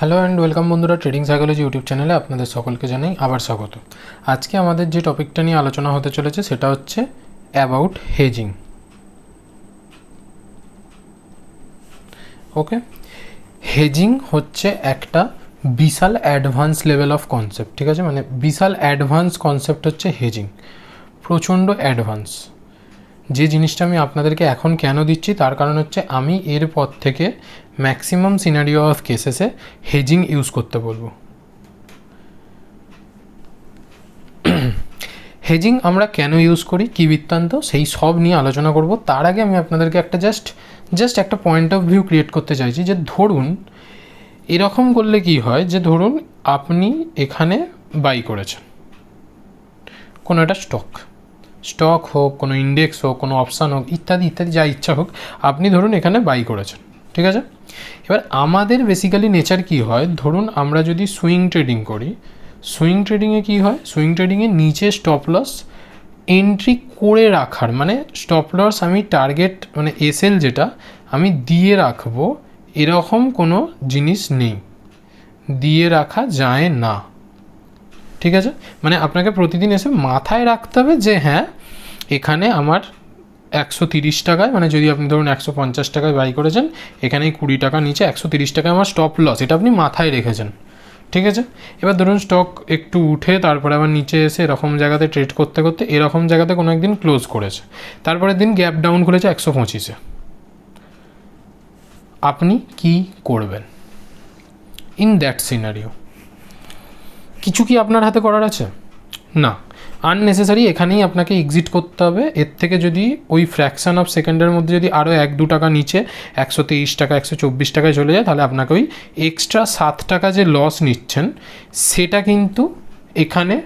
Hello and welcome বন্ধুরা trading psychology YouTube চ্যানেলে আপনাদের সকলকে জানাই আবার স্বাগত। আজকে আমাদের যে টপিকটা নিয়ে আলোচনা হতে চলেছে সেটা হচ্ছে অ্যাবাউট হেজিং ওকে হেজিং হচ্ছে একটা বিশাল অ্যাডভান্স লেভেল অফ কনসেপ্ট ঠিক আছে? মানে বিশাল অ্যাডভান্স কনসেপ্ট হচ্ছে হেজিং প্রচণ্ড অ্যাডভান্স যে জিনিসটা আমি আপনাদেরকে এখন কেন দিচ্ছি, তার কারণ হচ্ছে আমি এরপর থেকে ম্যাক্সিমাম সিনারিও অফ কেসেসে হেজিং ইউজ করতে বলব। হেজিং আমরা কেন ইউজ করি, কী বৃত্তান্ত, সেই সব নিয়ে আলোচনা করব। তার আগে আমি আপনাদেরকে একটা জাস্ট জাস্ট একটা পয়েন্ট অফ ভিউ ক্রিয়েট করতে চাইছি যে ধরুন, এরকম করলে কি হয় যে ধরুন আপনি এখানে বাই করেছেন। কোনো একটা স্টক স্টক হোক, কোনো ইন্ডেক্স হোক, কোনো অপশান হোক, ইত্যাদি ইত্যাদি, যা ইচ্ছা হোক, আপনি ধরুন এখানে বাই করেছেন। ঠিক আছে? এবার আমাদের বেসিক্যালি নেচার কি হয়? ধরুন আমরা যদি সুইং ট্রেডিং করি সুইং ট্রেডিংয়ে কি হয়? সুইং ট্রেডিংয়ে নিচে স্টপ লস এন্ট্রি করে রাখার মানে স্টপ লস আমি টার্গেট মানে এসএল যেটা, আমি দিয়ে রাখব, এরকম কোনো জিনিস নেই। দিয়ে রাখা যায় না। ঠিক আছে? মানে আপনাকে প্রতিদিন এসে মাথায় রাখতে হবে যে হ্যাঁ এখানে আমার একশো তিরিশ টাকায় মানে যদি আপনি ধরুন একশো পঞ্চাশ টাকায় বাই করেছেন এখানে কুড়ি টাকা নিচে একশো তিরিশ টাকায় আমার স্টপ লস এটা আপনি মাথায় রেখেছেন। ঠিক আছে? এবার ধরুন স্টক একটু উঠে, তারপরে আবার নিচে এসে এরকম জায়গাতে ট্রেড করতে করতে এরকম জায়গাতে কোনো একদিন ক্লোজ করেছে। তারপরের দিন গ্যাপ ডাউন করেছে একশো পঁচিশে আপনি কি করবেন? ইন দ্যাট সিনারিও কিছু কি আপনার হাতে করার আছে? না। আননেসেসারি এখানেই আপনাকে এক্সিট করতে হবে। এর থেকে যদি ওই ফ্র্যাকশন অফ সেকেন্ডের মধ্যে যদি আরও এক, দু টাকা নিচে, একশো তেইশ টাকা, একশো চব্বিশ টাকায় চলে যায়, তাহলে আপনাকে ওই এক্সট্রা সাত টাকা যে লস নিচ্ছেন, সেটা কিন্তু এখানে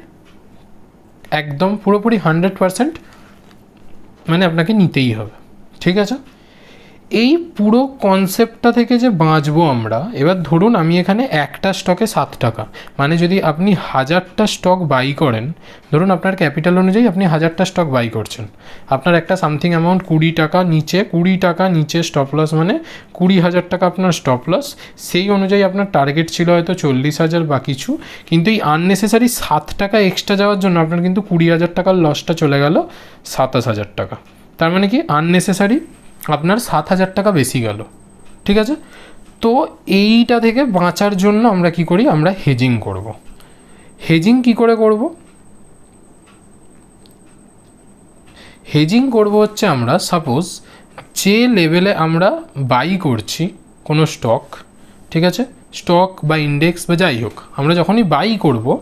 একদম পুরোপুরি হান্ড্রেড পারসেন্ট মানে আপনাকে নিতেই হবে। ঠিক আছে? এই পুরো কনসেপ্টটা থেকে যে বাঁচবো আমরা, এবার ধরুন আমি এখানে একটা স্টকে সাত টাকা। মানে যদি আপনি হাজারটা স্টক বাই করেন, ধরুন আপনার ক্যাপিটাল অনুযায়ী আপনি হাজারটা স্টক বাই করছেন। আপনার একটা সামথিং অ্যামাউন্ট কুড়ি টাকা নিচে, কুড়ি টাকা নিচে স্টপ লস মানে কুড়ি হাজার টাকা আপনার স্টপ লস সেই অনুযায়ী আপনার টার্গেট ছিল হয়তো চল্লিশ হাজার বা কিছু। কিন্তু এই আননেসেসারি সাত টাকা এক্সট্রা যাওয়ার জন্য আপনার কিন্তু কুড়ি হাজার টাকার লসটা চলে গেল সাতাশ হাজার টাকা। তার মানে কি? আননেসেসারি আপনার সাত হাজার টাকা বেশি গেল। ঠিক আছে? তো এইটা থেকে বাঁচার জন্য আমরা কি করি? আমরা হেজিং করব। হেজিং কি করে করব? হেজিং করব হচ্ছে আমরা সাপোজ যে লেভেলে আমরা বাই করছি কোনো স্টক ঠিক আছে? স্টক বা ইন্ডেক্স বা যাই হোক, আমরা যখনই বাই করব,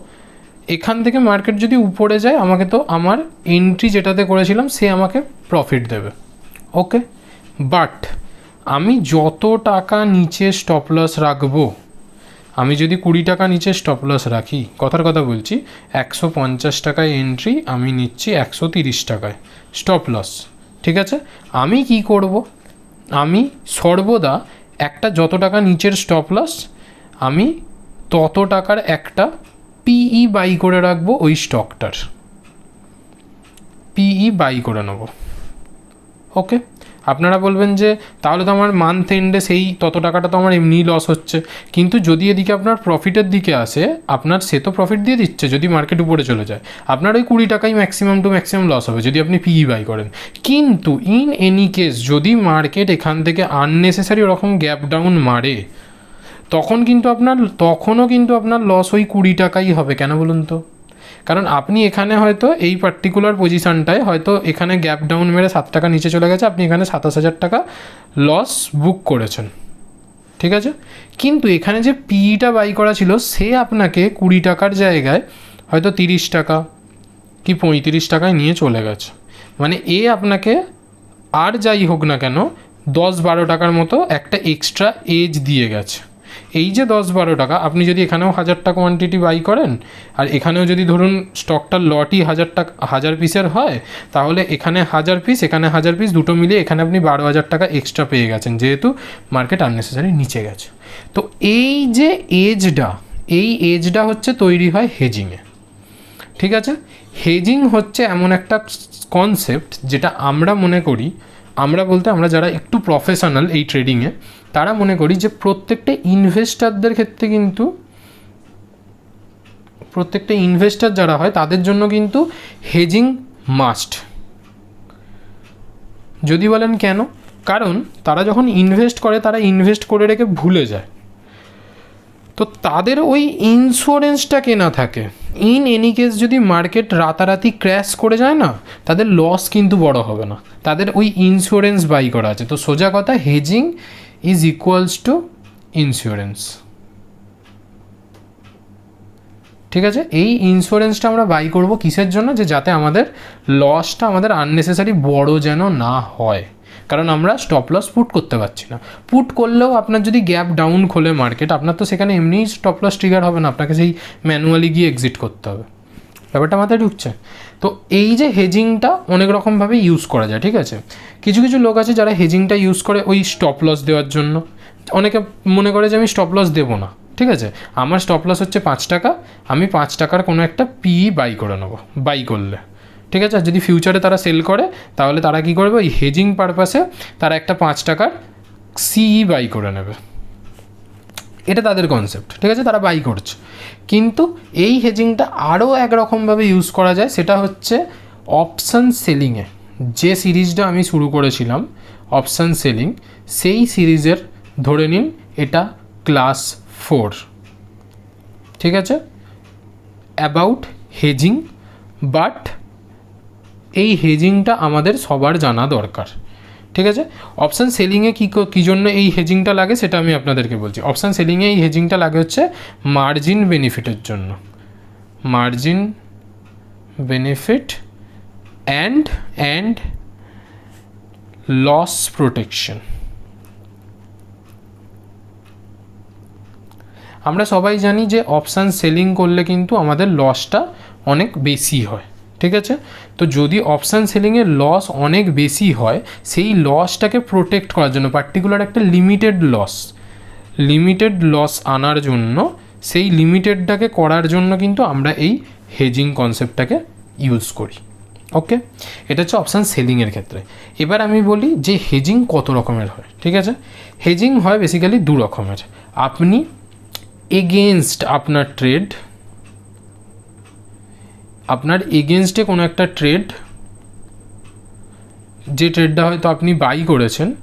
এখান থেকে মার্কেট যদি উপরে যায়, আমাকে তো আমার এন্ট্রি যেটাতে করেছিলাম, সে আমাকে প্রফিট দেবে। ওকে বাট আমি যত টাকা নিচে স্টপ লস রাখব, আমি যদি কুড়ি টাকা নিচে স্টপ লস রাখি, কথার কথা বলছি, একশো পঞ্চাশ টাকায় এন্ট্রি আমি নিচ্ছি একশো তিরিশ টাকায় স্টপ লস ঠিক আছে? আমি কি করব? আমি সর্বদা একটা যত টাকা নিচের স্টপ লস আমি তত টাকার একটা পিই বাই করে রাখব ওই স্টকটার পিই বাই করে নেব। ওকে আপনারা বলবেন যে, তাহলে তো আমার মান্থ এন্ডে সেই তত টাকাটা তো আমার এমনিই লস হচ্ছে। কিন্তু যদি এদিকে আপনার প্রফিটের দিকে আসে, আপনার সে তো প্রফিট দিয়ে দিচ্ছে, যদি মার্কেট উপরে চলে যায়। আপনার ওই কুড়ি টাকাই ম্যাক্সিমাম টু ম্যাক্সিমাম লস হবে, যদি আপনি পিই বাই করেন। কিন্তু ইন এনি কেস যদি মার্কেট এখান থেকে আননেসেসারি ওরকম গ্যাপ ডাউন মারে, তখন কিন্তু আপনার, তখনও কিন্তু আপনার লস ওই কুড়ি টাকাই হবে। কেন বলুন তো? কারণ আপনি এখানে হয়তো এই পার্টিকুলার পজিশানটায় হয়তো এখানে গ্যাপ ডাউন মেরে সাত টাকা নিচে চলে গেছে, আপনি এখানে সাতাশ হাজার টাকা লস বুক করেছেন। ঠিক আছে? কিন্তু এখানে যে পিইটা বাই করা ছিল, সে আপনাকে কুড়ি টাকার জায়গায় হয়তো তিরিশ টাকা কি পঁয়ত্রিশ টাকায় নিয়ে চলে গেছে। মানে এ আপনাকে আর যাই হোক না কেন, দশ বারো টাকার মতো একটা এক্সট্রা এজ দিয়ে গেছে। এই যে দশ বারো টাকা, আপনি যদি এখানেও হাজারটা কোয়ান্টিটি বাই করেন, আর এখানেও যদি ধরুন স্টকটার লটই হাজার টাকা, হাজার পিসের হয়, তাহলে এখানে হাজার পিস এখানে হাজার পিস দুটো মিলিয়ে এখানে আপনি বারো হাজার টাকা এক্সট্রা পেয়ে গেছেন, যেহেতু মার্কেট আননেসেসারি নিচে গেছে। তো এই যে এজটা এই এজটা হচ্ছে তৈরি হয় হেজিংয়ে ঠিক আছে? হেজিং হচ্ছে এমন একটা কনসেপ্ট যেটা আমরা মনে করি, আমরা বলতে আমরা যারা একটু প্রফেশনাল এই ট্রেডিংয়ে তারা মনে করি যে প্রত্যেকটা ইনভেস্টারদের ক্ষেত্রে কিন্তু, প্রত্যেকটা ইনভেস্টার যারা হয় তাদের জন্য কিন্তু হেজিং মাস্ট যদি বলেন কেন? কারণ তারা যখন ইনভেস্ট করে, তারা ইনভেস্ট করে রেখে ভুলে যায়। তো তাদের ওই ইন্স্যুরেন্সটা কেনা থাকে। ইন এনি কেস যদি মার্কেট রাতারাতি ক্র্যাশ করে যায় না, তাদের লস কিন্তু বড় হবে না। তাদের ওই ইন্স্যুরেন্স বাই করা আছে। তো সোজা কথা hedging is equals to insurance ঠিক আছে? এই ইন্স্যুরেন্সটা আমরা বাই করব কিসের জন্য? যে যাতে আমাদের লসটা আমাদের আননেসেসারি বড় যেন না হয়। কারণ আমরা স্টপ লস পুট করতে পারছি না। পুট করলেও আপনার যদি গ্যাপ ডাউন খোলে মার্কেট আপনার তো সেখানে এমনিই স্টপ লস ট্রিগার হবে না। আপনাকে সেই ম্যানুয়ালি গিয়ে এক্সিট করতে হবে। ব্যাপারটা মাথায় ঢুকছে। তো এই যে হেজিংটা অনেক রকমভাবে ইউজ করা যায়, ঠিক আছে? কিছু কিছু লোক আছে যারা হেজিংটা ইউজ করে ওই স্টপ লস দেওয়ার জন্য। অনেকে মনে করে যে আমি স্টপ লস দেবো না, ঠিক আছে? আমার স্টপ লস হচ্ছে পাঁচ টাকা, আমি পাঁচ টাকার কোনো একটা পি বাই করে নেব বাই করলে। ঠিক আছে? যদি ফিউচারে তারা সেল করে, তাহলে তারা কী করবে? ওই হেজিং পারপাসে তারা একটা পাঁচ টাকার সিই বাই করে নেবে। এটা তাদের কনসেপ্ট ঠিক আছে? তারা বাই করছে। কিন্তু এই হেজিংটা আরও একরকমভাবে ইউজ করা যায়, সেটা হচ্ছে অপশান সেলিংয়ে যে সিরিজটা আমি শুরু করেছিলাম অপশান সেলিং সেই সিরিজের ধরে নিন এটা ক্লাস ফোর ঠিক আছে? অ্যাবাউট হেজিং বাট এই হেজিংটা আমাদের সবার জানা দরকার। ঠিক আছে? অপশান সেলিংয়ে কী কী জন্য এই হেজিংটা লাগে সেটা আমি আপনাদেরকে বলছি। অপশান সেলিংয়ে এই হেজিংটা লাগে হচ্ছে মার্জিন বেনিফিটের জন্য। Margin benefit and and loss protection আমরা সবাই জানি যে অপশান সেলিং করলে কিন্তু আমাদের লসটা অনেক বেশি হয়। ঠিক আছে? তো যদি অপশান সেলিংয়ের লস অনেক বেশি হয়, সেই লসটাকে প্রোটেক্ট করার জন্য পার্টিকুলার একটা লিমিটেড লস লিমিটেড লস আনার জন্য সেই লিমিটেডটাকে করার জন্য কিন্তু আমরা এই হেজিং কনসেপ্টটাকে ইউজ করি ওকে এটা হচ্ছে অপশান সেলিংয়ের ক্ষেত্রে। এবার আমি বলি যে হেজিং কত রকমের হয়, ঠিক আছে? হেজিং হয় বেসিক্যালি দু রকমের। আপনি এগেনস্ট আপনার ট্রেড আপনার এগেনস্টে কোনো একটা ট্রেড যে ট্রেডটা হয়তো আপনি বাই করেছেন,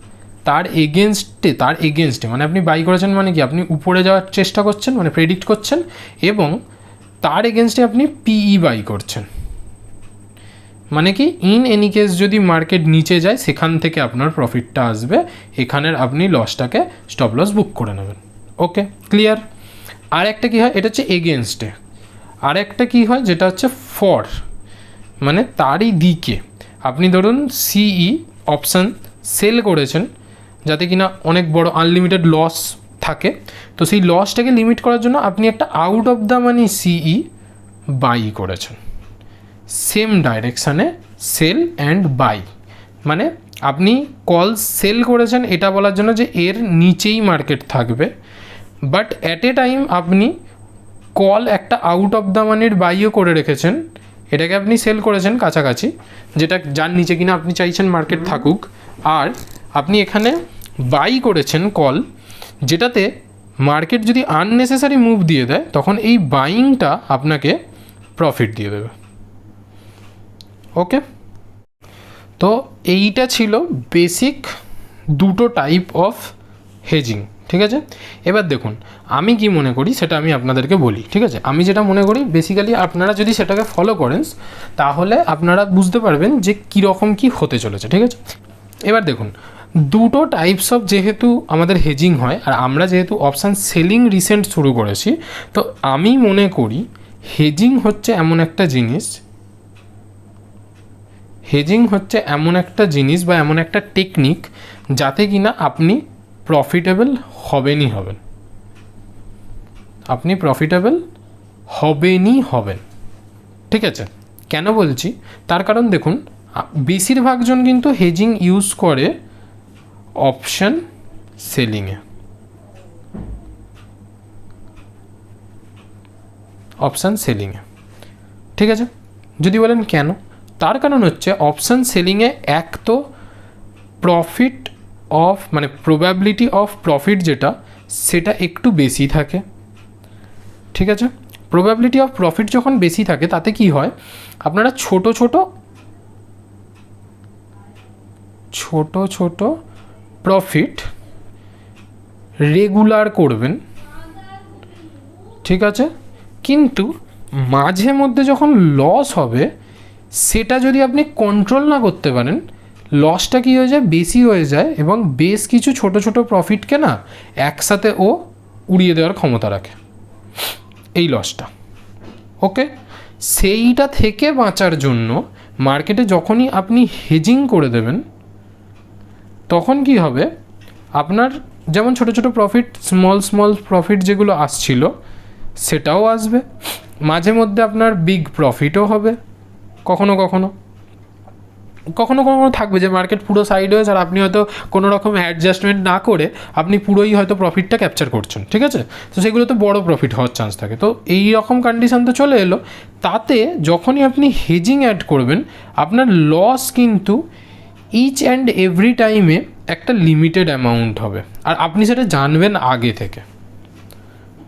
তার এগেনস্টে তার এগেনস্টে মানে আপনি বাই করেছেন মানে কি? আপনি উপরে যাওয়ার চেষ্টা করছেন মানে প্রেডিক্ট করছেন, এবং তার এগেনস্টে আপনি পিই বাই করছেন। মানে কি? ইন এনি কেস যদি মার্কেট নিচে যায়, সেখান থেকে আপনার প্রফিটটা আসবে, এখানের আপনি লসটাকে স্টপ লস বুক করে নেবেন। ওকে ক্লিয়ার আর একটা কী হয়? এটা হচ্ছে এগেনস্টে আর একটা কী হয়? যেটা হচ্ছে ফর মানে তারই দিকে। আপনি ধরুন সিই অপশান সেল করেছেন, যাতে কিনা অনেক বড় আনলিমিটেড লস থাকে। তো সেই লসটাকে লিমিট করার জন্য আপনি একটা out of the money CE buy করেছেন। সেম ডাইরেকশানে সেল অ্যান্ড বাই মানে আপনি কল সেল করেছেন, এটা বলার জন্য যে এর নিচেই মার্কেট থাকবে। বাট অ্যাট এ টাইম আপনি কল একটা আউট অফ দ্য মানির বাইও করে রেখেছেন। এটাকে আপনি সেল করেছেন কাছাকাছি, যেটা যার নিচে কিনা আপনি চাইছেন মার্কেট থাকুক। আর আপনি এখানে বাই করেছেন কল, যেটাতে মার্কেট যদি আননেসেসারি মুভ দিয়ে দেয়, তখন এই বাইংটা আপনাকে প্রফিট দিয়ে দেবে। ওকে তো এইটা ছিল বেসিক দুটো টাইপ অফ হেজিং ঠিক আছে? এবার দেখুন, আমি কি মনে করি সেটা আমি আপনাদেরকে বলি, ঠিক আছে? আমি যেটা মনে করি বেসিক্যালি আপনারা যদি সেটাকে ফলো করেন, তাহলে আপনারা বুঝতে পারবেন যে কীরকম কী হতে চলেছে, ঠিক আছে? এবার দেখুন, দুটো টাইপস অফ যেহেতু আমাদের হেজিং হয়, আর আমরা যেহেতু অপশান সেলিং রিসেন্ট শুরু করেছি, তো আমি মনে করি হেজিং হচ্ছে এমন একটা জিনিস হেজিং হচ্ছে এমন একটা জিনিস বা এমন একটা টেকনিক যাতে কিনা আপনি প্রফিটেবল হবেনই হবেন। আপনি প্রফিটেবল হবেনই হবেন। ঠিক আছে? কেন বলছি? তার কারণ দেখুন বেশিরভাগ জন কিন্তু হেজিং ইউজ করে অপশন সেলিংয়ে অপশান সেলিংয়ে ঠিক আছে? যদি বলেন কেন? তার কারণ হচ্ছে অপশান সেলিংয়ে এক তো প্রফিট অফ মানে প্রবাবিলিটি অফ প্রফিট যেটা, সেটা একটু বেশি থাকে। ঠিক আছে? প্রবাবিলিটি অফ প্রফিট যখন বেশি থাকে, তাতে কি হয়? আপনারা ছোট ছোট ছোট ছোট প্রফিট রেগুলার করবেন। ঠিক আছে? কিন্তু মাঝে মধ্যে যখন লস হবে, সেটা যদি আপনি কন্ট্রোল না করতে পারেন লসটা কী হয়ে যায়? বেশি হয়ে যায় এবং বেশ কিছু ছোট ছোট প্রফিটকে না একসাথে ও উড়িয়ে দেওয়ার ক্ষমতা রাখে। এই লসটা ওকে সেইটা থেকে বাঁচার জন্য মার্কেটে যখনই আপনি হেজিং করে দেবেন, তখন কি হবে? আপনার যেমন ছোট ছোট প্রফিট স্মল স্মল প্রফিট যেগুলো আসছিল, সেটাও আসবে। মাঝে মধ্যে আপনার বিগ প্রফিটও হবে। কখনো কখনো। কখনো কখনো থাকবে যে মার্কেট পুরো সাইড হয়েছে আর আপনি হয়তো কোনো রকম অ্যাডজাস্টমেন্ট না করে আপনি পুরোই হয়তো প্রফিটটা ক্যাপচার করছেন, ঠিক আছে? তো সেগুলো তো বড় প্রফিট হওয়ার চান্স থাকে। তো এই রকম কন্ডিশন তো চলে এলো। তাতে যখনই আপনি হেজিং অ্যাড করবেন, আপনার লস কিন্তু ইচ অ্যান্ড এভরি টাইমে একটা লিমিটেড অ্যামাউন্ট হবে। আর আপনি সেটা জানবেন আগে থেকে।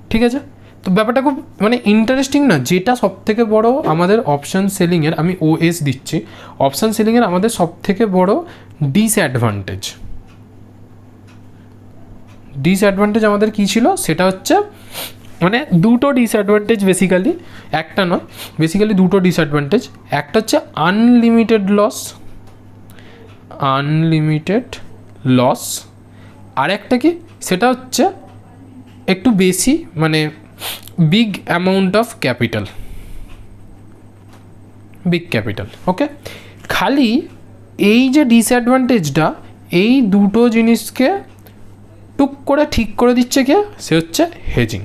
ঠিক আছে? তো ব্যাপারটা খুব মানে ইন্টারেস্টিং না, যেটা সব থেকে বড় আমাদের অপশান সেলিংয়ের আমি ওএস দিচ্ছি অপশান সেলিংয়ের আমাদের সব থেকে বড় ডিসঅ্যাডভান্টেজ ডিসঅ্যাডভান্টেজ আমাদের কী ছিল? সেটা হচ্ছে মানে দুটো ডিসঅ্যাডভান্টেজ বেসিক্যালি একটা নয় বেসিক্যালি দুটো ডিসঅ্যাডভান্টেজ একটা হচ্ছে আনলিমিটেড লস আনলিমিটেড লস আর একটা কি? সেটা হচ্ছে একটু বেশি মানে big amount of capital big capital okay খালি এই যে ডিসঅ্যাডভান্টেজটা এই দুটো জিনিসকে টুক করে ঠিক করে দিচ্ছে কে? সে হচ্ছে হেজিং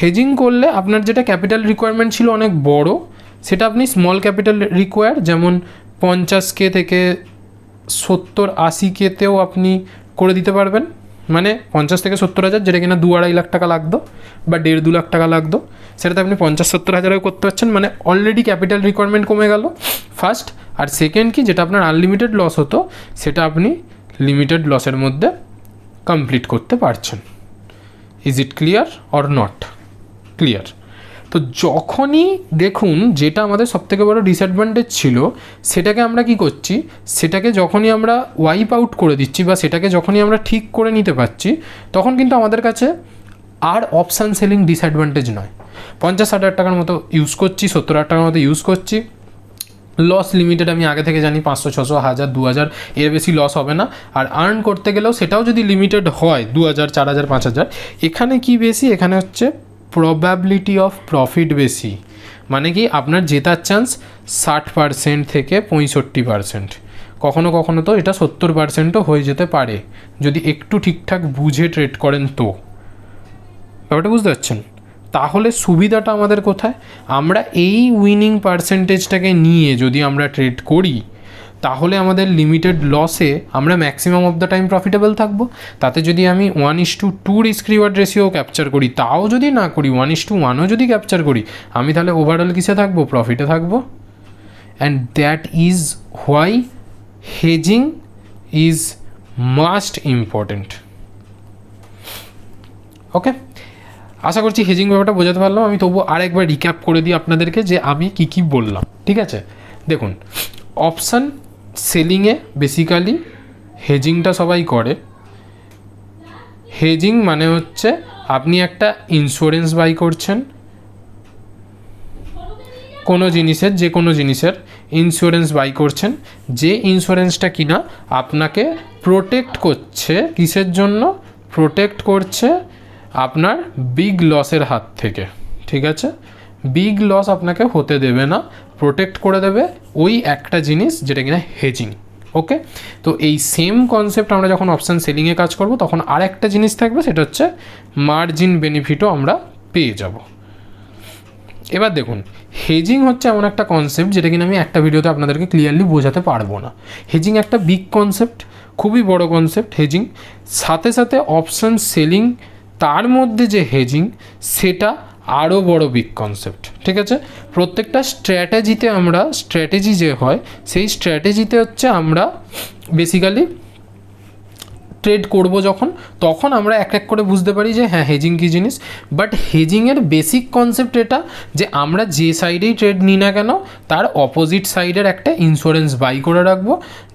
হেজিং করলে আপনার যেটা ক্যাপিটাল রিকোয়ারমেন্ট ছিল অনেক বড়, সেটা আপনি স্মল ক্যাপিটাল রিকোয়ার যেমন পঞ্চাশ কে থেকে সত্তর আশি কেতেও আপনি করে দিতে পারবেন। মানে পঞ্চাশ থেকে সত্তর হাজার, যেটা কিনা দু আড়াই লাখ টাকা লাগতো বা দেড় দু লাখ টাকা লাগতো সেটাতে আপনি পঞ্চাশ সত্তর হাজারেও করতে পারছেন। মানে অলরেডি ক্যাপিটাল রিকোয়ারমেন্ট কমে গেল ফার্স্ট আর সেকেন্ড কি, যেটা আপনার আনলিমিটেড লস হতো, সেটা আপনি লিমিটেড লসের মধ্যে কমপ্লিট করতে পারছেন। Is it clear or not clear তো যখনই দেখুন যেটা আমাদের সবথেকে বড় ডিসঅ্যাডভান্টেজ ছিল, সেটাকে আমরা কি করছি? সেটাকে যখনই আমরা ওয়াইপ আউট করে দিচ্ছি বা সেটাকে যখনই আমরা ঠিক করে নিতে পারছি, তখন কিন্তু আমাদের কাছে আর অপশান সেলিং ডিসঅ্যাডভান্টেজ নয়। পঞ্চাশ হাজার টাকার মতো ইউজ করছি, সত্তর হাজার টাকার মতো ইউজ করছি। লস লিমিটেড আমি আগে থেকে জানি পাঁচশো, ছশো, হাজার, দু হাজার, এর বেশি লস হবে না। আর আর্ন করতে গেলেও সেটাও যদি লিমিটেড হয় দু হাজার, চার হাজার, পাঁচ হাজার, এখানে কি বেশি? এখানে হচ্ছে প্রবাবিলিটি অফ প্রফিট বেশি। মানে কি আপনার জেতার চান্স ষাট পার্সেন্ট থেকে পঁয়ষট্টি পার্সেন্ট কখনো কখনো তো এটা সত্তর পার্সেন্টও হয়ে যেতে পারে। যদি একটু ঠিকঠাক বুঝে ট্রেড করেন তো। ব্যাপারটা বুঝতে পারছেন? তাহলে সুবিধাটা আমাদের কোথায়? আমরা এই উইনিং পার্সেন্টেজটাকে নিয়ে যদি আমরা ট্রেড করি তাহলে আমাদের লিমিটেড লসে আমরা maximum of the time profitable থাকব। তাতে যদি আমি one is to two risk reward ratio capture করি, তাও যদি না করি ওয়ান ইস টু ওয়ানও যদি ক্যাপচার করি, আমি তাহলে ওভারঅল কিসে থাকব? প্রফিটে থাকব। And that is why hedging is must important okay আশা করছি হেজিং ব্যাপারটা বোঝাতে পারলাম। আমি তবু আরেকবার রিক্যাপ করে দিই আপনাদেরকে যে আমি কি কি বললাম। ঠিক আছে? দেখুন অপশান সেলিংয়ে বেসিক্যালি হেজিংটা সবাই করে। হেজিং মানে হচ্ছে আপনি একটা ইন্স্যুরেন্স বাই করছেন। কোনো জিনিসের, যে কোনো জিনিসের ইন্স্যুরেন্স বাই করছেন। যে ইন্স্যুরেন্সটা কিনা আপনাকে প্রোটেক্ট করছে, কিসের জন্য? প্রোটেক্ট করছে আপনার বিগ লসের হাত থেকে, ঠিক আছে? বিগ লস আপনাকে হতে দেবে না। প্রোটেক্ট করে দেবে ওই একটা জিনিস যেটা কিনা হেজিং ওকে তো এই সেম কনসেপ্ট আমরা যখন অপশান সেলিংয়ে কাজ করব, তখন আর একটা জিনিস থাকবে, সেটা হচ্ছে মার্জিন বেনিফিটও আমরা পেয়ে যাব। এবার দেখুন হেজিং হচ্ছে এমন একটা কনসেপ্ট যেটা কিনা আমি একটা ভিডিওতে আপনাদেরকে ক্লিয়ারলি বোঝাতে পারব না। হেজিং একটা বিগ কনসেপ্ট খুবই বড় কনসেপ্ট হেজিং সাথে সাথে অপশান সেলিং তার মধ্যে যে হেজিং সেটা আরও বড় বিগ কনসেপ্ট ঠিক আছে? প্রত্যেকটা স্ট্র্যাটেজিতে আমরা স্ট্র্যাটেজি যে হয়, সেই স্ট্র্যাটেজিতে হচ্ছে আমরা বেসিক্যালি ট্রেড করব যখন, তখন আমরা এক এক করে বুঝতে পারি যে হ্যাঁ হেজিং কী জিনিস? বাট হেজিংয়ের বেসিক কনসেপ্ট এটা যে আমরা যে সাইডেই ট্রেড নিই না কেন, তার অপোজিট সাইডের একটা ইন্স্যুরেন্স বাই করে রাখব,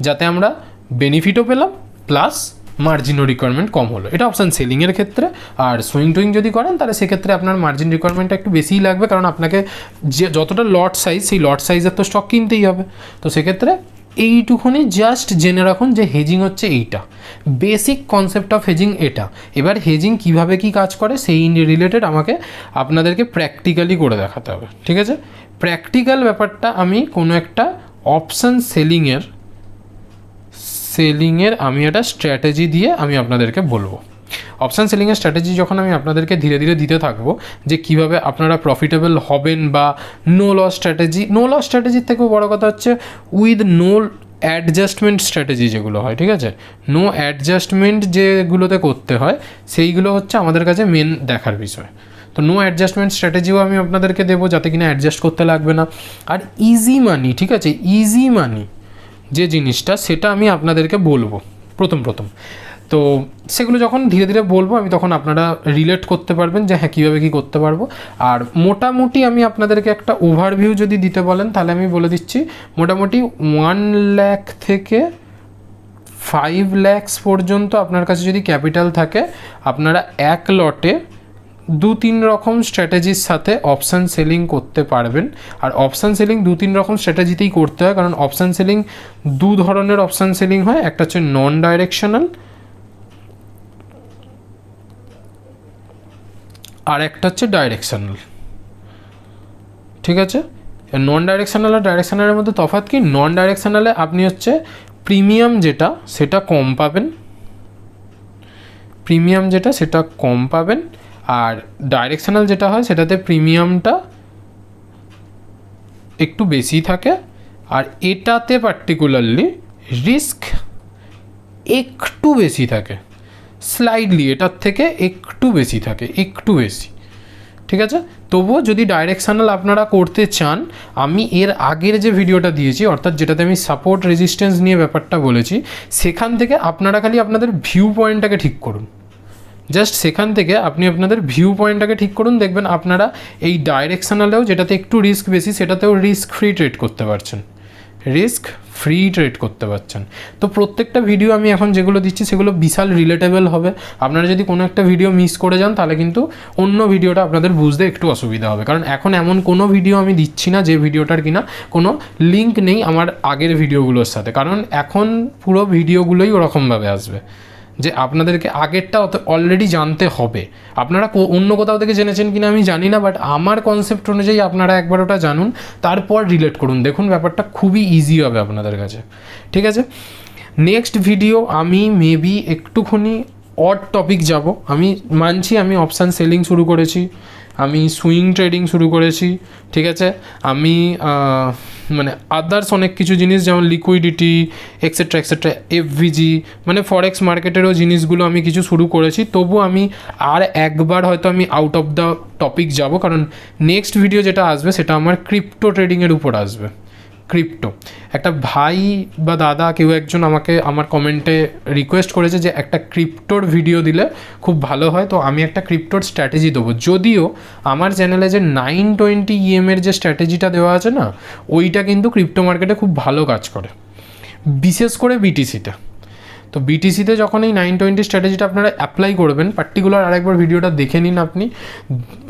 যাতে আমরা বেনিফিটও পেলাম প্লাস মার্জিনও রিকোয়ারমেন্ট কম হলো। এটা অপশান সেলিংয়ের ক্ষেত্রে, আর সুইং টুইং যদি করেন, তাহলে সেক্ষেত্রে আপনার মার্জিন রিকোয়ারমেন্টটা একটু বেশিই লাগবে, কারণ আপনাকে যে, যতটা লট সাইজ সেই লট সাইজের তো স্টক কিনতেই হবে। তো সেক্ষেত্রে এইটুকুনি জাস্ট জেনে রাখুন যে হেজিং হচ্ছে এইটা। বেসিক কনসেপ্ট অফ হেজিং এটা। এবার হেজিং কীভাবে কি কাজ করে, সেই রিলেটেড আমাকে আপনাদেরকে প্র্যাকটিক্যালি করে দেখাতে হবে। ঠিক আছে? প্র্যাকটিক্যাল ব্যাপারটা আমি কোনো একটা অপশান সেলিংয়ের সেলিংয়ের আমি একটা স্ট্র্যাটেজি দিয়ে আমি আপনাদেরকে বলব। অপশান সেলিংয়ের স্ট্র্যাটেজি যখন আমি আপনাদেরকে ধীরে ধীরে দিতে থাকব, যে কীভাবে আপনারা প্রফিটেবল হবেন বা no loss strategy no loss স্ট্র্যাটেজির থেকেও বড় কথা হচ্ছে উইথ নো অ্যাডজাস্টমেন্ট স্ট্র্যাটেজি যেগুলো হয়, ঠিক আছে? নো অ্যাডজাস্টমেন্ট যেগুলোতে করতে হয়, সেইগুলো হচ্ছে আমাদের কাছে মেন দেখার বিষয়। তো নো অ্যাডজাস্টমেন্ট স্ট্র্যাটেজিও আমি আপনাদেরকে দেবো যাতে কিনা অ্যাডজাস্ট করতে লাগবে না। আর ইজি মানি ঠিক আছে? ইজি মানি যে জিনিসটা, সেটা আমি আপনাদেরকে বলব, প্রথম প্রথম। তো সেগুলো যখন ধীরে ধীরে বলব, আমি তখন আপনারা রিলেট করতে পারবেন যে হ্যাঁ কীভাবে কী করতে পারব। আর মোটামুটি আমি আপনাদেরকে একটা ওভারভিউ যদি দিতে বলেন, তাহলে আমি বলে দিচ্ছি, মোটামুটি ওয়ান ল্যাক থেকে ফাইভ ল্যাক্স পর্যন্ত আপনার কাছে যদি ক্যাপিটাল থাকে, আপনারা এক লটে দু তিন রকম স্ট্র্যাটেজির সাথে অপশান সেলিং করতে পারবেন। আর অপশান সেলিং দু তিন রকম স্ট্র্যাটেজিতেই করতে হয়, কারণ অপশান সেলিং দু ধরনের অপশান সেলিং হয়। একটা হচ্ছে নন ডাইরেকশনাল আর একটা হচ্ছে ডাইরেকশনাল ঠিক আছে? নন ডাইরেকশনাল আর ডাইরেকশনালের মধ্যে তফাৎ কি? নন ডাইরেকশনালে আপনি হচ্ছে প্রিমিয়াম যেটা, সেটা কম পাবেন। প্রিমিয়াম যেটা, সেটা কম পাবেন। আর ডাইরেকশনাল যেটা হয়, সেটাতে প্রিমিয়ামটা একটু বেশি থাকে। আর এটাতে পার্টিকুলারলি রিস্ক একটু বেশি থাকে। স্লাইডলি এটার থেকে একটু বেশি থাকে, একটু বেশি। ঠিক আছে? তবুও যদি ডাইরেকশনাল আপনারা করতে চান, আমি এর আগের যে ভিডিওটা দিয়েছি, অর্থাৎ যেটাতে আমি সাপোর্ট রেজিস্ট্যান্স নিয়ে ব্যাপারটা বলেছি, সেখান থেকে আপনারা খালি আপনাদের ভিউ পয়েন্টটাকে ঠিক করুন। জাস্ট সেখান থেকে আপনি আপনাদের ভিউ পয়েন্টটাকে ঠিক করুন, দেখবেন আপনারা এই ডাইরেকশনালেও যেটাতে একটু রিস্ক বেশি, সেটাতেও রিস্ক ফ্রি ট্রেড করতে পারছেন। রিস্ক ফ্রি ট্রেড করতে পারছেন। তো প্রত্যেকটা ভিডিও আমি এখন যেগুলো দিচ্ছি, সেগুলো বিশাল রিলেটেবল হবে। আপনারা যদি কোনো একটা ভিডিও মিস করে যান, তাহলে কিন্তু অন্য ভিডিওটা আপনাদের বুঝতে একটু অসুবিধা হবে। কারণ এখন এমন কোনো ভিডিও আমি দিচ্ছি না যে ভিডিওটার কিনা কোনো লিঙ্ক নেই আমার আগের ভিডিওগুলোর সাথে। কারণ এখন পুরো ভিডিওগুলোই ওরকমভাবে আসবে। যে আপনাদেরকে আগেরটা অলরেডি জানতে হবে। আপনারা অন্য কোথাও থেকে জেনেছেন কিনা আমি জানি না বাট আমার কনসেপ্ট অনুযায়ী আপনারা একবার ওটা জানুন, তারপর রিলেট করুন। দেখুন, ব্যাপারটা খুবই ইজি হবে আপনাদের কাছে। ঠিক আছে? নেক্সট ভিডিও আমি মেবি একটুখানি অড টপিক যাব। আমি মানছি আমি অপশান সেলিং শুরু করেছি। আমি সুইং ট্রেডিং শুরু করেছি, ঠিক আছে? আমি মানে আদার্স অনেক কিছু জিনিস, যেমন লিকুইডিটি এক্সেট্রা এক্সেট্রা এফভিজি মানে ফরেক্স মার্কেটেরও জিনিসগুলো আমি কিছু শুরু করেছি। তবু আমি আর একবার হয়তো আমি আউট অফ দ্য টপিক যাব, কারণ নেক্সট ভিডিও যেটা আসবে, সেটা আমার ক্রিপ্টো ট্রেডিংয়ের উপর আসবে। ক্রিপ্টো একটা ভাই বা দাদা কেউ একজন আমাকে আমার কমেন্টে রিকোয়েস্ট করেছে যে একটা ক্রিপ্টোর ভিডিও দিলে খুব ভালো হয়, তো আমি একটা ক্রিপ্টোর স্ট্র্যাটেজি দেবো। যদিও আমার চ্যানেলে যে নাইন টোয়েন্টি ইএমের যে স্ট্র্যাটেজিটা দেওয়া আছে না, ওইটা কিন্তু ক্রিপ্টো মার্কেটে খুব ভালো কাজ করে। বিশেষ করে বিটিসিতে তো বিটিসিতে যখন এই নাইন টোয়েন্টি স্ট্র্যাটেজিটা আপনারা অ্যাপ্লাই করবেন পার্টিকুলার আরেকবার ভিডিওটা দেখে নিন আপনি।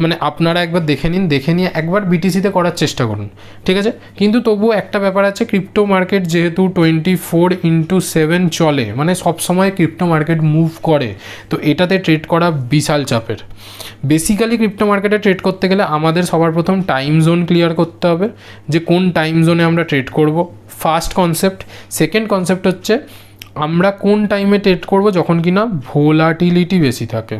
মানে আপনারা একবার দেখে নিন, দেখে নিয়ে একবার বিটিসিতে করার চেষ্টা করুন, ঠিক আছে? কিন্তু তবুও একটা ব্যাপার আছে ক্রিপ্টো মার্কেট যেহেতু টোয়েন্টি ফোর ইন্টু সেভেন চলে মানে সবসময় ক্রিপ্টো মার্কেট মুভ করে, তো এটাতে ট্রেড করা বিশাল চাপের। বেসিক্যালি ক্রিপ্টো মার্কেটে ট্রেড করতে গেলে আমাদের সবার প্রথম টাইম জোন ক্লিয়ার করতে হবে, যে কোন টাইম জোনে আমরা ট্রেড করব। ফার্স্ট কনসেপ্ট সেকেন্ড কনসেপ্ট হচ্ছে আমরা কোন টাইমে ট্রেড করব যখন কি না ভোলাটিলিটি বেশি থাকে?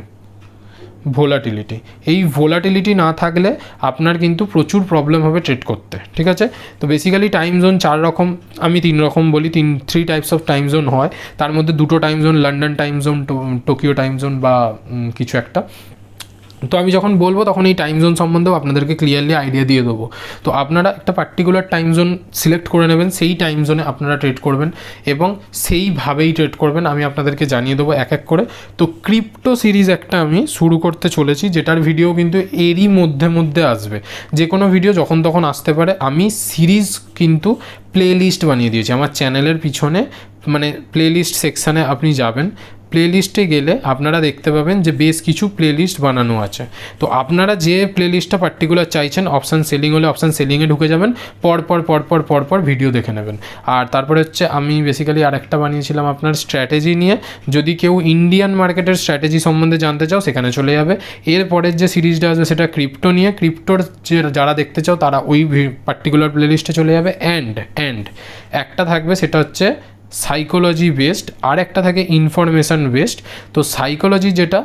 ভোলাটিলিটি এই ভোলাটিলিটি না থাকলে আপনার কিন্তু প্রচুর প্রবলেম হবে ট্রেড করতে, ঠিক আছে? তো বেসিক্যালি টাইম জোন চার রকম, আমি তিন রকম বলি, তিন three types of time zone হয়। তার মধ্যে দুটো time zone London time zone Tokyo time zone বা কিছু একটা। তো আমি যখন বলব, তখন এই টাইম জোন সম্বন্ধেও আপনাদেরকে ক্লিয়ারলি আইডিয়া দিয়ে দেবো। তো আপনারা একটা পার্টিকুলার টাইম জোন সিলেক্ট করে নেবেন, সেই টাইম জোনে আপনারা ট্রেড করবেন এবং সেইভাবেই ট্রেড করবেন। আমি আপনাদেরকে জানিয়ে দেবো এক এক করে। তো ক্রিপ্টো সিরিজ একটা আমি শুরু করতে চলেছি, যেটার ভিডিও কিন্তু এরই মধ্যে মধ্যে আসবে। যে কোনো ভিডিও যখন তখন আসতে পারে। আমি সিরিজ কিন্তু প্লে লিস্ট বানিয়ে দিয়েছি। আমার চ্যানেলের পিছনে মানে প্লে লিস্ট সেকশানে আপনি যাবেন। প্লে লিস্টে গেলে আপনারা দেখতে পাবেন যে বেশ কিছু প্লে লিস্ট বানানো আছে। তো আপনারা যে প্লে লিস্টটা পার্টিকুলার চাইছেন অপশান সেলিং হলে অপশান সেলিংয়ে ঢুকে যাবেন, পরপর পরপর পরপর ভিডিও দেখে নেবেন। আর তারপরে হচ্ছে আমি বেসিক্যালি আরেকটা বানিয়েছিলাম আপনার স্ট্র্যাটেজি নিয়ে। যদি কেউ ইন্ডিয়ান মার্কেটের স্ট্র্যাটেজি সম্বন্ধে জানতে চাও, সেখানে চলে যাবে। এরপরের যে সিরিজটা আসবে সেটা ক্রিপ্টো নিয়ে। ক্রিপ্টোর যে যারা দেখতে চাও, তারা ওই পার্টিকুলার প্লে লিস্টে চলে যাবে। অ্যান্ড অ্যান্ড একটা থাকবে, সেটা হচ্ছে সাইকোলজি বেসড আর একটা থাকে ইনফরমেশান বেসড তো সাইকোলজি যেটা,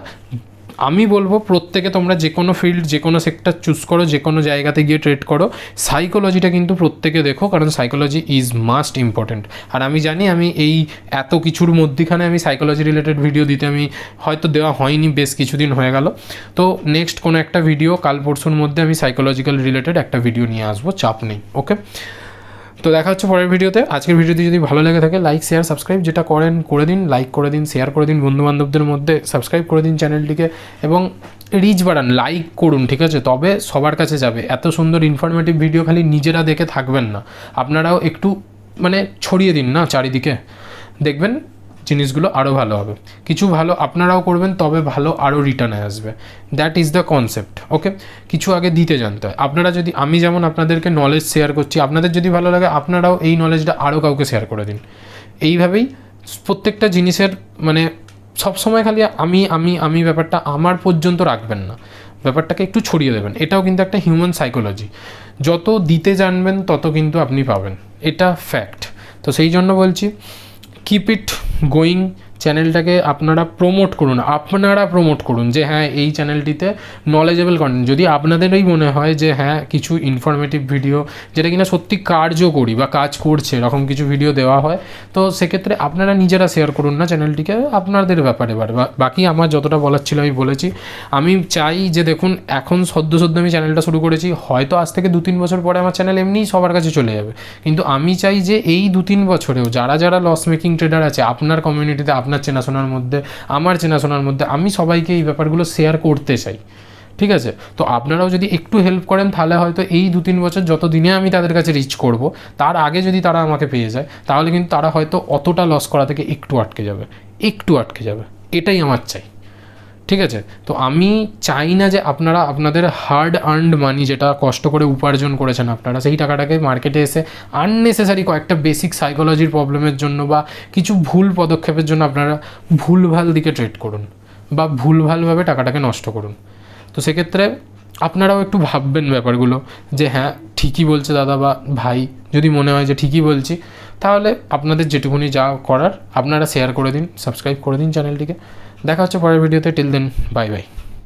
আমি বলব প্রত্যেকে তোমরা যে কোনো ফিল্ড যে কোনো সেক্টর চুজ করো, যে কোনো জায়গাতে গিয়ে ট্রেড করো। সাইকোলজিটা কিন্তু প্রত্যেকে দেখো, কারণ সাইকোলজি ইজ মাস্ট ইম্পর্ট্যান্ট আর আমি জানি আমি এই এত কিছুর মধ্যিখানে আমি সাইকোলজি রিলেটেড ভিডিও দিতে আমি হয়তো দেওয়া হয়নি, বেশ কিছুদিন হয়ে গেল। তো নেক্সট কোনো একটা ভিডিও কাল পরশুর মধ্যে আমি সাইকোলজিক্যাল রিলেটেড একটা ভিডিও নিয়ে আসব, চাপ নেই ওকে তো দেখা হচ্ছে পরের ভিডিওতে। আজকের ভিডিওটি যদি ভালো লেগে থাকে লাইক শেয়ার সাবস্ক্রাইব যেটা করেন, করে দিন লাইক করে দিন শেয়ার করে দিন, বন্ধুবান্ধবদের মধ্যে সাবস্ক্রাইব করে দিন চ্যানেলটিকে এবং রিচ বাড়ান লাইক করুন, ঠিক আছে? তবে সবার কাছে যাবে। এত সুন্দর ইনফরমেটিভ ভিডিও খালি নিজেরা দেখে থাকবেন না। আপনারাও একটু মানে ছড়িয়ে দিন না চারিদিকে। দেখবেন জিনিসগুলো আরও ভালো হবে। কিছু ভালো আপনারাও করবেন, তবে ভালো আরও রিটার্নে আসবে। That is the concept okay কিছু আগে দিতে জানতে হয়। আপনারা যদি, আমি যেমন আপনাদেরকে নলেজ শেয়ার করছি, আপনাদের যদি ভালো লাগে, আপনারাও এই নলেজটা আরও কাউকে শেয়ার করে দিন। এইভাবেই প্রত্যেকটা জিনিসের মানে সবসময় খালি আমি আমি আমি ব্যাপারটা আমার পর্যন্ত রাখবেন না। ব্যাপারটাকে একটু ছড়িয়ে দেবেন। এটাও কিন্তু একটা হিউম্যান সাইকোলজি যত দিতে জানবেন, তত কিন্তু আপনি পাবেন। এটা ফ্যাক্ট তো সেই জন্য বলছি কিপ ইট গোয়িং চ্যানেলটাকে আপনারা প্রমোট করুন, আপনারা প্রমোট করুন যে হ্যাঁ এই চ্যানেলটিতে নলেজেবল কন্টেন্ট যদি আপনাদেরই মনে হয় যে হ্যাঁ কিছু ইনফরমেটিভ ভিডিও যেটা কিনা সত্যি কার্যকরী বা কাজ করছে, এরকম কিছু ভিডিও দেওয়া হয়, তো সেক্ষেত্রে আপনারা নিজেরা শেয়ার করুন না চ্যানেলটিকে আপনাদের ব্যাপারে এবার। বাকি আমার যতটা বলার ছিল আমি বলেছি। আমি চাই যে দেখুন, এখন সদ্য সদ্য আমি চ্যানেলটা শুরু করেছি, হয়তো আজ থেকে দু তিন বছর পরে আমার চ্যানেল এমনিই সবার কাছে চলে যাবে। কিন্তু আমি চাই যে এই দু তিন বছরেও যারা যারা লস মেকিং ট্রেডার আছে, আপনার কমিউনিটিতে আপনার চেনাশোনার মধ্যে, আমার চেনাশোনার মধ্যে, আমি সবাইকে এই ব্যাপারগুলো শেয়ার করতে চাই। ঠিক আছে? তো আপনারাও যদি একটু হেল্প করেন, তাহলে হয়তো এই দু তিন বছর যত দিনে আমি তাদের কাছে রিচ করব, তার আগে যদি তারা আমাকে পেয়ে যায়, তাহলে কিন্তু তারা হয়তো অতটা লস করা থেকে একটু আটকে যাবে। একটু আটকে যাবে। এটাই আমার চাই। ঠিক আছে? তো আমি চাই না যে আপনারা আপনাদের হার্ড আর্নড মানি যেটা কষ্ট করে উপার্জন করেছেন আপনারা, সেই টাকাটাকে মার্কেটে এসে আননেসেসারি কয়েকটা বেসিক সাইকোলজির প্রবলেমের জন্য বা কিছু ভুল পদক্ষেপের জন্য আপনারা ভুলভাল দিকে ট্রেড করুন বা ভুলভালভাবে টাকাটাকে নষ্ট করুন। তো সেক্ষেত্রে আপনারাও একটু ভাববেন ব্যাপারগুলো যে হ্যাঁ ঠিকই বলছে দাদা বা ভাই, যদি মনে হয় যে ঠিকই বলছি, তাহলে আপনাদের যেটুকুনি যা করার আপনারা শেয়ার করে দিন সাবস্ক্রাইব করে দিন চ্যানেলটিকে দেখা হচ্ছে পরের ভিডিওতে। Till then bye bye